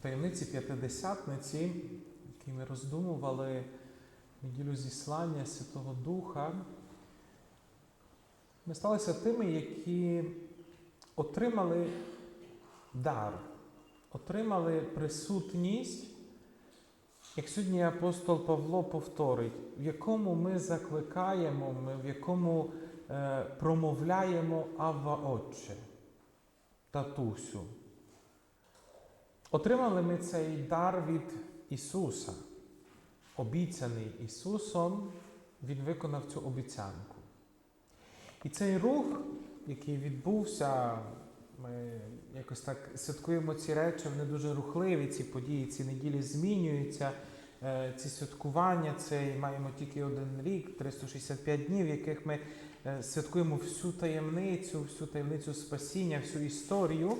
таємниці п'ятидесятниці, які ми роздумували неділю зіслання Святого Духа, ми сталися тими, які отримали дар, отримали присутність, як сьогодні апостол Павло повторить, в якому ми закликаємо, ми, в якому е, промовляємо Авва Отче, Татусю. Отримали ми цей дар від Ісуса, обіцяний Ісусом, Він виконав цю обіцянку. І цей рух, який відбувся, ми якось так святкуємо ці речі, вони дуже рухливі, ці події, ці неділі змінюються. Е, Ці святкування, це маємо тільки один рік, 365 днів, в яких ми е, святкуємо всю таємницю, всю таємницю спасіння, всю історію.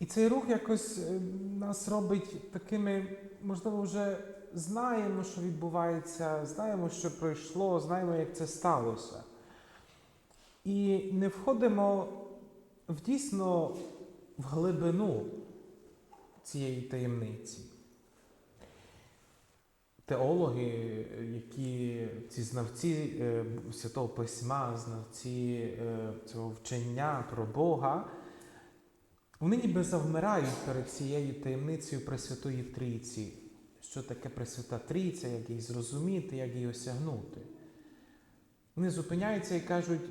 І цей рух якось е, нас робить такими, можливо, вже знаємо, що відбувається, знаємо, що пройшло, знаємо, як це сталося. І не входимо в дійсно в глибину цієї таємниці. Теологи, які ці знавці е, Святого Письма, знавці е, цього вчення про Бога, вони ніби завмирають перед цією таємницею Пресвятої Трійці. Що таке Пресвята Трійця, як її зрозуміти, як її осягнути. Вони зупиняються і кажуть,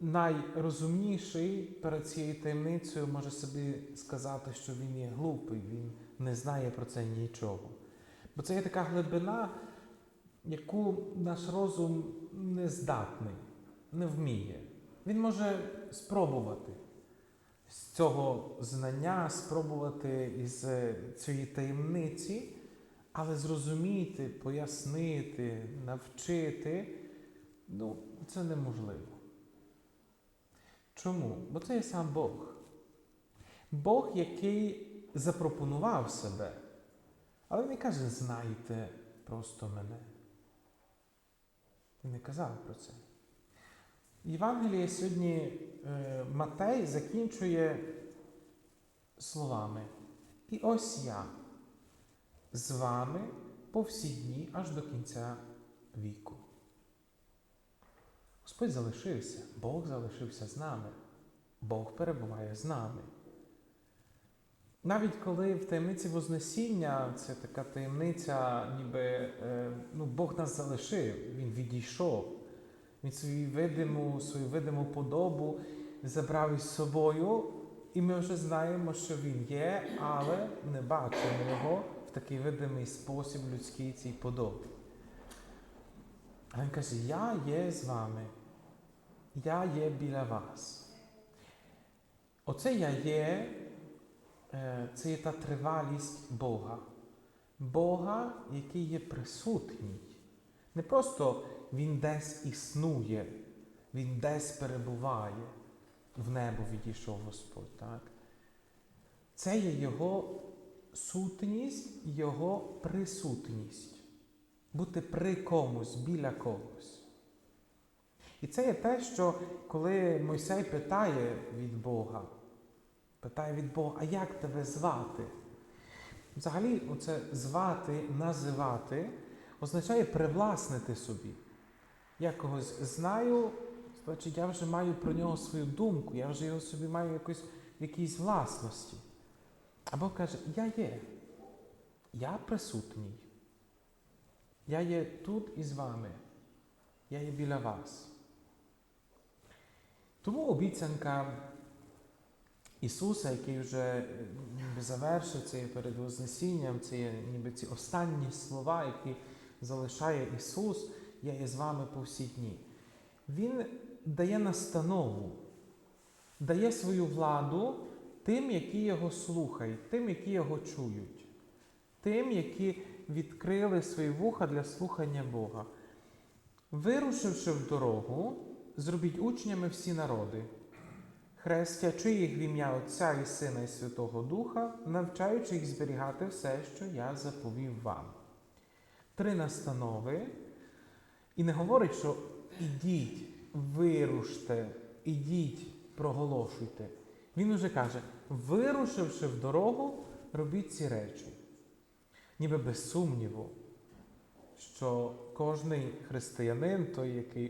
найрозумніший перед цією таємницею може собі сказати, що він є глупий, він не знає про це нічого. Бо це є така глибина, яку наш розум не здатний, не вміє. Він може спробувати з цього знання, спробувати із цієї таємниці, але зрозуміти, пояснити, навчити ну, це неможливо. Чому? Бо це є сам Бог. Бог, який запропонував себе. Але не каже, знайте просто мене. Він не казав про це. Євангеліє сьогодні е, Матей закінчує словами. І ось я з вами по всі дні аж до кінця віку. Господь залишився, Бог залишився з нами, Бог перебуває з нами. Навіть коли в таємниці Вознесіння, це така таємниця, ніби е, ну, Бог нас залишив, Він відійшов, Він свою видиму, свою видиму подобу забрав із собою, і ми вже знаємо, що Він є, але не бачимо його в такий видимий спосіб людській цій подобі. А він каже, я є з вами, я є біля вас. Оце я є, е, це є та тривалість Бога. Бога, який є присутній. Не просто Він десь існує, Він десь перебуває, в небо відійшов Господь. Так? Це є Його сутність, Його присутність бути при комусь, біля когось. І це є те, що коли Мойсей питає від Бога, питає від Бога, а як тебе звати? Взагалі, оце звати, називати означає привласнити собі. Я когось знаю, значить, я вже маю про нього свою думку, я вже його собі маю якось в якійсь власності. А Бог каже, я є, я присутній. Я є тут із вами. Я є біля вас. Тому обіцянка Ісуса, який вже ніби завершив перед Вознесінням, це є ніби ці останні слова, які залишає Ісус, я є з вами по всі дні. Він дає настанову, дає свою владу тим, які його слухають, тим, які його чують, тим, які відкрили свої вуха для слухання Бога. Вирушивши в дорогу, зробіть учнями всі народи, хрестячи їх в ім'я Отця і Сина і Святого Духа, навчаючи їх зберігати все, що я заповів вам. Три настанови. І не говорить, що ідіть, вируште, ідіть, проголошуйте. Він уже каже, вирушивши в дорогу, робіть ці речі. Ніби без сумніву, що кожний християнин, той, який,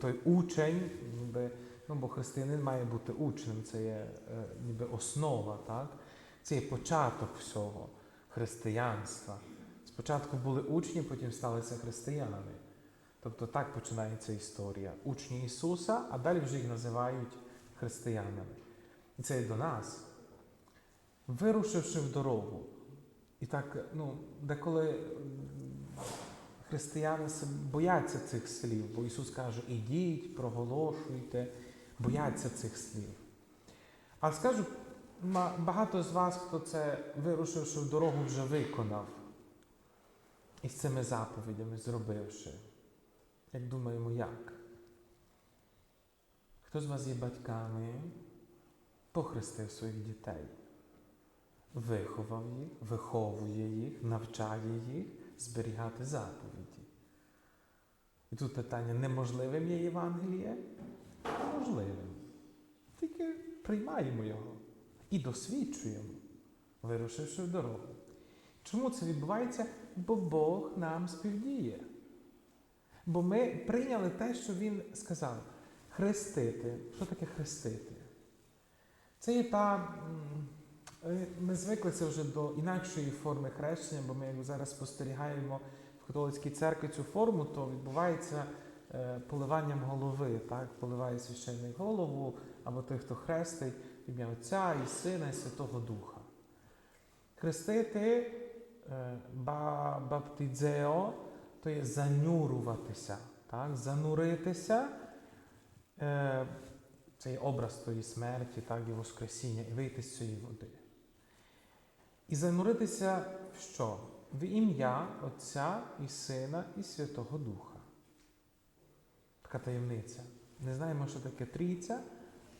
той учень, ніби, ну, бо християнин має бути учнем, це є е, ніби основа, так? це є початок всього християнства. Спочатку були учні, потім сталися християни. Тобто так починається історія. Учні Ісуса, а далі вже їх називають християнами. І це і до нас. Вирушивши в дорогу. І так, ну, деколи християни бояться цих слів, бо Ісус каже, ідіть, проголошуйте, бояться цих слів. А скажу, багато з вас, хто це вирушивши в дорогу, вже виконав. І з цими заповідями зробивши. Як думаємо, як? Хто з вас є батьками, похрестив своїх дітей, виховав їх, виховує їх, навчає їх зберігати заповіді. І тут питання, неможливим є Євангеліє? Можливим. Тільки приймаємо його і досвідчуємо, вирушивши в дорогу. Чому це відбувається? Бо Бог нам співдіє. Бо ми прийняли те, що Він сказав. Хрестити. Що таке хрестити? Це є та. е, Ми звикли це вже до інакшої форми хрещення, бо ми як зараз спостерігаємо в католицькій церкві цю форму, то відбувається е, поливанням голови. Так? Поливає священник голову, або той, хто хрестить, ім'я Отця і Сина, і Святого Духа. Хрестити е, ба, баптидзео то є занюруватися, так? зануритися. Е, це є образ тої смерті, так, і Воскресіння, і вийти з цієї води. І зануритися в що? В ім'я Отця і Сина і Святого Духа. Така таємниця. Не знаємо, що таке трійця,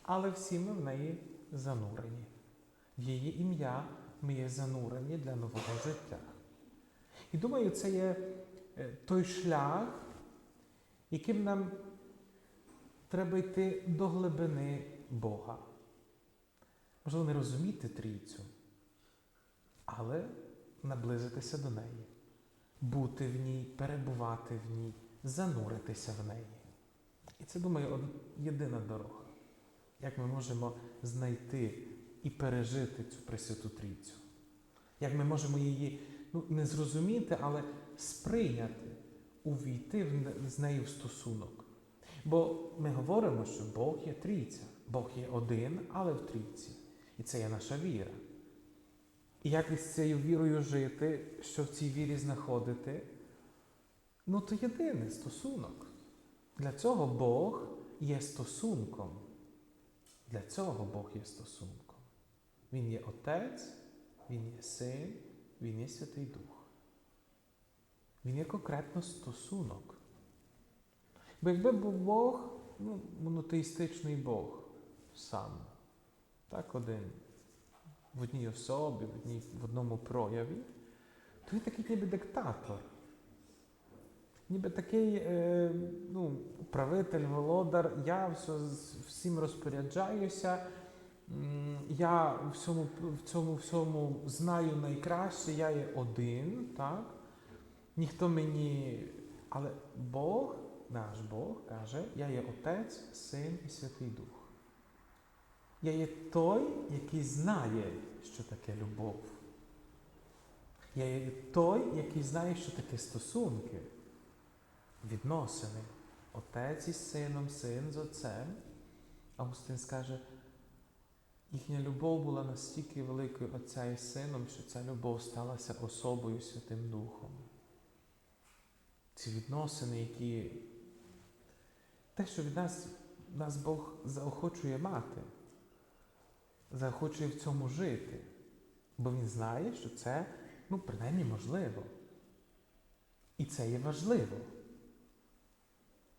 але всі ми в неї занурені. В її ім'я ми є занурені для нового життя. І думаю, це є той шлях, яким нам треба йти до глибини Бога. Можливо, не розуміти трійцю, але наблизитися до неї, бути в ній, перебувати в ній, зануритися в неї. І це, думаю, єдина дорога, як ми можемо знайти і пережити цю Пресвяту Трійцю. Як ми можемо її ну, не зрозуміти, але сприйняти, увійти в з нею в стосунок. Бо ми говоримо, що Бог є трійця, Бог є один, але в трійці. І це є наша віра. І як із цією вірою жити, що в цій вірі знаходити, ну то єдиний стосунок. Для цього Бог є стосунком. Для цього Бог є стосунком. Він є Отець, Він є Син, Він є Святий Дух. Він є конкретно стосунок. Бо якби був Бог, ну, монотеїстичний Бог сам, так один, в одній особі, в, одній, в одному прояві, то він такий ніби диктатор. Ніби такий е, ну, правитель, володар, я все, всім розпоряджаюся, я в цьому, в цьому всьому знаю найкраще, я є один, так? Ніхто мені. Але Бог, наш Бог, каже, я є Отець, Син і Святий Дух. Я є той, який знає, що таке любов. Я є той, який знає, що таке стосунки, відносини. Отець із сином, син з отцем. Августин скаже, їхня любов була настільки великою Отця і Сином, що ця любов сталася особою Святим Духом. Ці відносини, які те, що від нас, нас Бог заохочує мати, заохочує в цьому жити, бо Він знає, що це, ну, принаймні, можливо. І це є важливо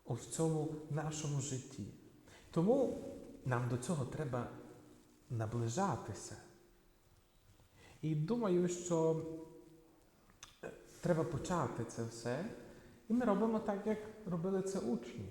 у цьому нашому житті. Тому нам до цього треба наближатися. І думаю, що е, треба почати це все. І ми робимо так, як робили це учні.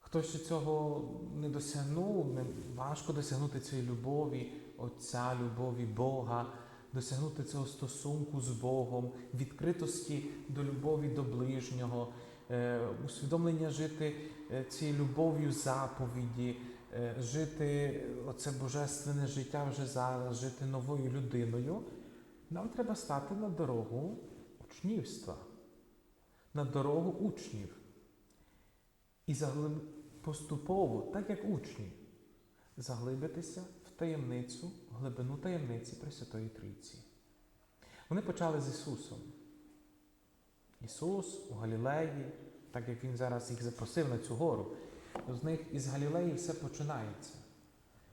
Хто ще цього не досягнув, важко досягнути цієї любові, Отця, любові Бога, досягнути цього стосунку з Богом, відкритості до любові до ближнього, е, усвідомлення жити е, цією любов'ю заповіді, е, жити оце божественне життя вже зараз, жити новою людиною, нам треба стати на дорогу учнівства, на дорогу учнів. І заглиб... поступово, так як учні, заглибитися в таємницю, в глибину таємниці Пресвятої Трійці. Вони почали з Ісусом. Ісус у Галілеї, так як Він зараз їх запросив на цю гору, з них із Галілеї все починається.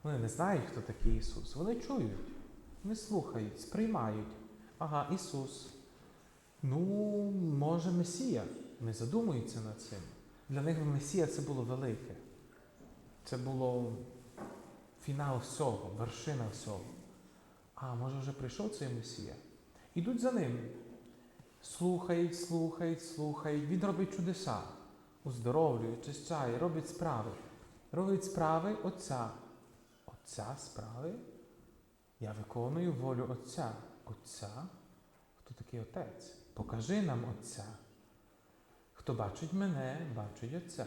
Вони не знають, хто такий Ісус. Вони чують, вони слухають, сприймають. Ага, Ісус. Ну, може, Месія. Не задумуються над цим. Для них Месія це було велике. Це було фінал всього, вершина всього. А може вже прийшов цей Месія? Ідуть за ним. Слухають, слухають, слухають. Він робить чудеса. Оздоровлює, чищає, робить справи. Робить справи Отця. Отця справи? Я виконую волю Отця. Отця? Хто такий Отець? Покажи нам Отця. Хто бачить мене, бачить Отця.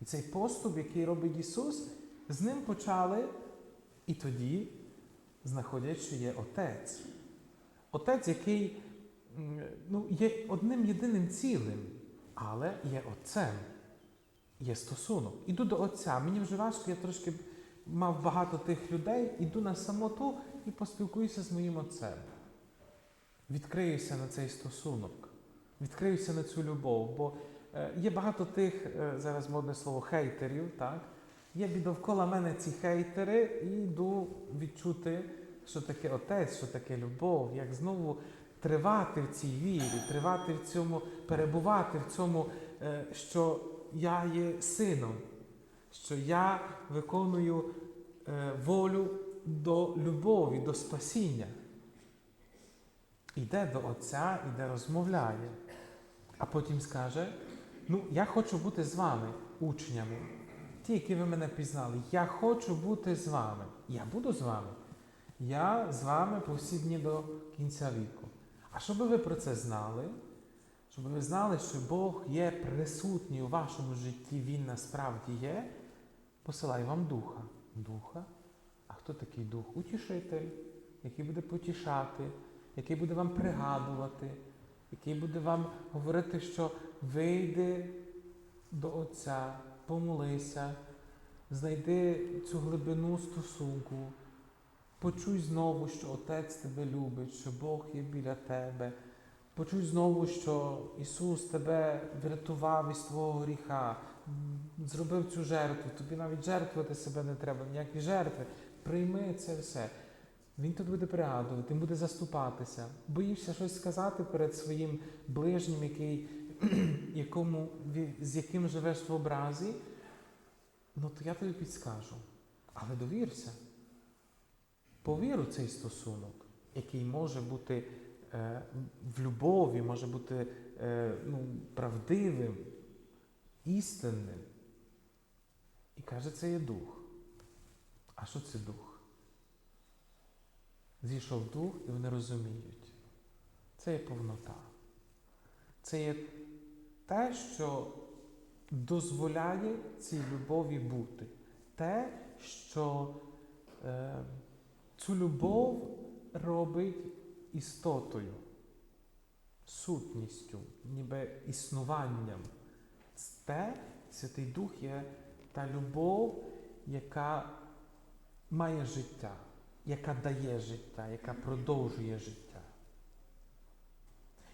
І цей поступ, який робить Ісус, з ним почали і тоді знаходять, що є Отець. Отець, який ну, є одним єдиним цілим, але є Отцем. Є стосунок. Іду до Отця. Мені вже важко, я трошки мав багато тих людей, іду на самоту і поспілкуюся з моїм Отцем. Відкриюся на цей стосунок, відкриюся на цю любов. Бо е, є багато тих, е, зараз модне слово, хейтерів, так? Є довкола мене ці хейтери, і йду відчути, що таке отець, що таке любов, як знову тривати в цій вірі, тривати в цьому, перебувати в цьому, е, що я є сином, що я виконую волю до любові, до спасіння. Іде до Отця, іде розмовляє, а потім скаже: Ну, я хочу бути з вами, учнями. Ті, які ви мене пізнали, я хочу бути з вами. Я буду з вами. Я з вами по всі дні до кінця віку. А щоб ви про це знали, щоб ви знали, що Бог є присутній у вашому житті, Він насправді є, посилаю вам духа. Духа? А хто такий дух? Утішитель, який буде потішати, який буде вам пригадувати, який буде вам говорити, що вийди до Отця, помолися, знайди цю глибину стосунку, почуй знову, що Отець тебе любить, що Бог є біля тебе. Почуй знову, що Ісус тебе врятував із твого гріха, зробив цю жертву, тобі навіть жертвувати себе не треба, ніякі жертви. Прийми це все. Він тут буде пригадувати, він буде заступатися. Боїшся щось сказати перед своїм ближнім, який, якому, з яким живеш в образі, ну то я тобі підскажу. Але довірся. Повір у цей стосунок, який може бути е, в любові, може бути е, ну, правдивим, істинним. І каже, це є дух. А що це дух? Зійшов дух, і вони розуміють. Це є повнота. Це є те, що дозволяє цій любові бути. Те, що е, цю любов робить істотою, сутністю, ніби існуванням. Те, Святий Дух є та любов, яка має життя, яка дає життя, яка продовжує життя.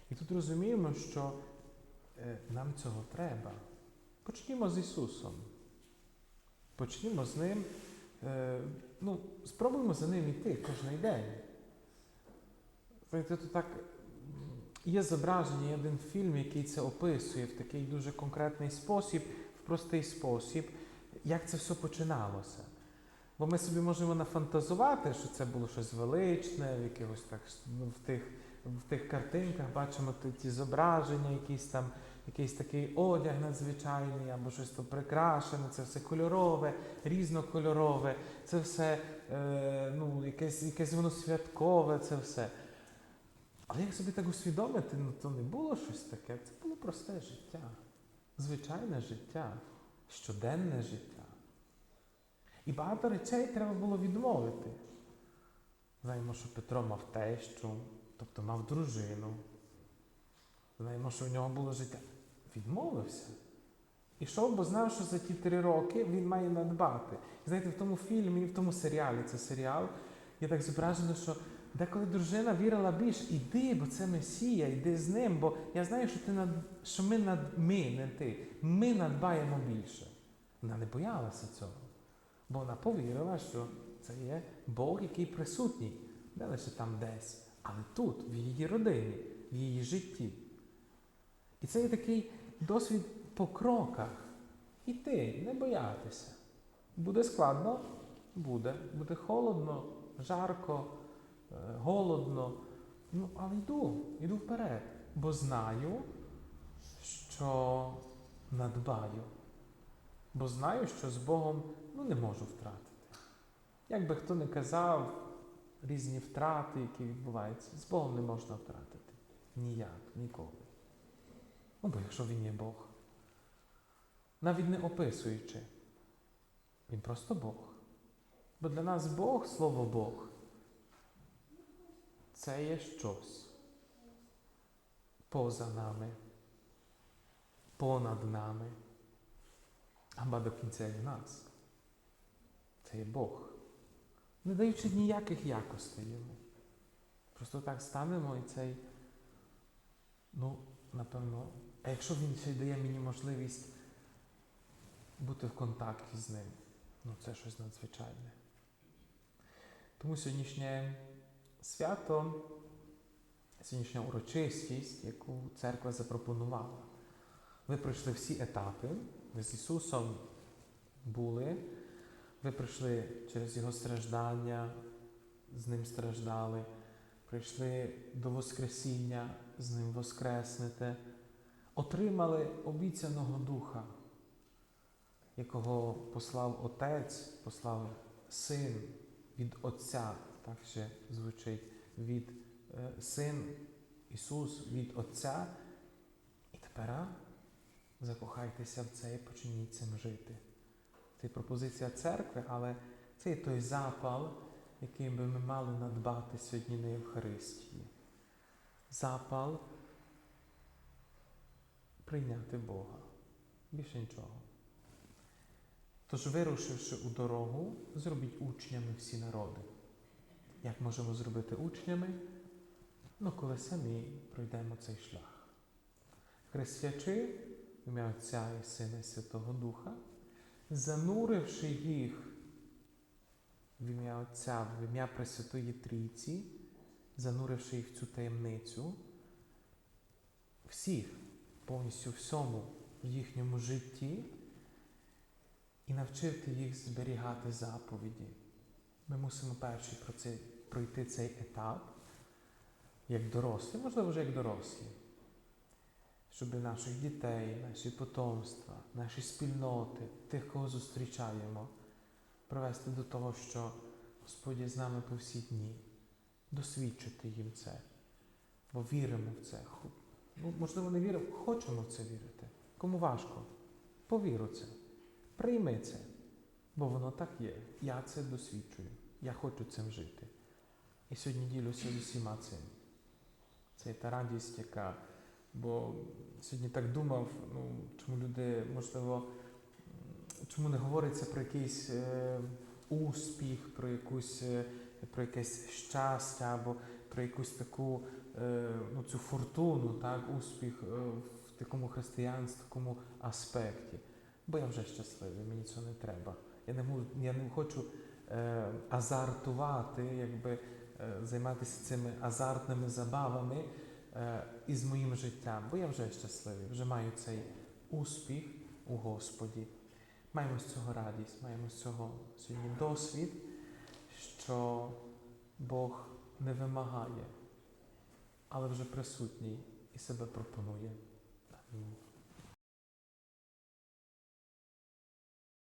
І тут розуміємо, що е, нам цього треба. Почнімо з Ісусом. Почнімо з Ним. Е, ну, спробуємо за ним йти кожен день. Знаєте, тут так є зображення, є один фільм, який це описує в такий дуже конкретний спосіб, в простий спосіб, як це все починалося. Бо ми собі можемо нафантазувати, що це було щось величне, в якихось так ну, в тих, в тих картинках бачимо ті, зображення, якісь там якийсь такий одяг надзвичайний, або щось то прикрашене, це все кольорове, різнокольорове, це все е, ну, якесь, якесь воно святкове, це все. Але як собі так усвідомити, ну то не було щось таке, це було просте життя, звичайне життя, щоденне життя. І багато речей треба було відмовити. Знаємо, що Петро мав тещу, тобто мав дружину. Знаємо, що в нього було життя. Відмовився. Ішов, бо знав, що за ті три роки він має надбати. І знаєте, в тому фільмі, в тому серіалі, це серіал, є так зображено, що деколи дружина вірила більше, іди, бо це Месія, йди з ним, бо я знаю, що ти над що ми над ми, не ти, ми надбаємо більше. Вона не боялася цього. Бо вона повірила, що це є Бог, який присутній, не лише там десь, але тут, в її родині, в її житті. І це є такий досвід по кроках. Іти, не боятися. Буде складно? Буде. Буде холодно, жарко, е, голодно. Ну, але йду, йду вперед. Бо знаю, що надбаю. Бо знаю, що з Богом ну, не можу втратити. Як би хто не казав, різні втрати, які відбуваються, з Богом не можна втратити. Ніяк, ніколи. Ну, бо якщо він є Бог, навіть не описуючи, він просто Бог. Бо для нас Бог, слово Бог, це є щось поза нами, понад нами, або до кінця і нас. Це є Бог. Не даючи ніяких якостей йому. Просто так станемо і цей, ну, напевно, а якщо він ще дає мені можливість бути в контакті з ним, ну це щось надзвичайне. Тому сьогоднішнє свято, сьогоднішня урочистість, яку церква запропонувала. Ви пройшли всі етапи, ви з Ісусом були, ви пройшли через Його страждання, з Ним страждали, прийшли до Воскресіння, з Ним воскреснете, отримали обіцяного Духа, якого послав Отець, послав Син від Отця, так ще звучить, від е, Син Ісус від Отця. І тепер закохайтеся в це і почніть цим жити. Це пропозиція церкви, але це є той запал, який би ми мали надбати сьогодні на Євхаристії. Запал прийняти Бога. Більше нічого. Тож, вирушивши у дорогу, зробіть учнями всі народи. Як можемо зробити учнями? Ну, коли самі пройдемо цей шлях. Хрестячи ім'я Отця і Сина і Святого Духа, зануривши їх в ім'я Отця, в ім'я Пресвятої Трійці, зануривши їх в цю таємницю, всіх, повністю всьому в їхньому житті, і навчити їх зберігати заповіді. Ми мусимо перші пройти цей етап, як дорослі, можливо, вже як дорослі, щоб наших дітей, наші потомства, наші спільноти, тих, кого зустрічаємо, привести до того, що Господь є з нами по всі дні, досвідчити їм це, бо віримо в це. Ну, можливо, не віримо, хочемо в це вірити. Кому важко, повіру це. Прийми це, бо воно так є. Я це досвідчую. Я хочу цим жити. І сьогодні ділюся з усіма цим. Це та радість, яка. Бо сьогодні так думав, ну, чому люди, можливо, чому не говориться про якийсь е, успіх, про якусь, е, про якесь щастя, або про якусь таку е, ну, цю фортуну, так, успіх е, в такому християнському аспекті. Бо я вже щасливий, мені цього не треба. Я не можу, я не хочу е, азартувати, якби е, займатися цими азартними забавами із моїм життям, бо я вже щасливий, вже маю цей успіх у Господі. Маємо з цього радість, маємо з цього сьогодні досвід, що Бог не вимагає, але вже присутній і себе пропонує. Амінь.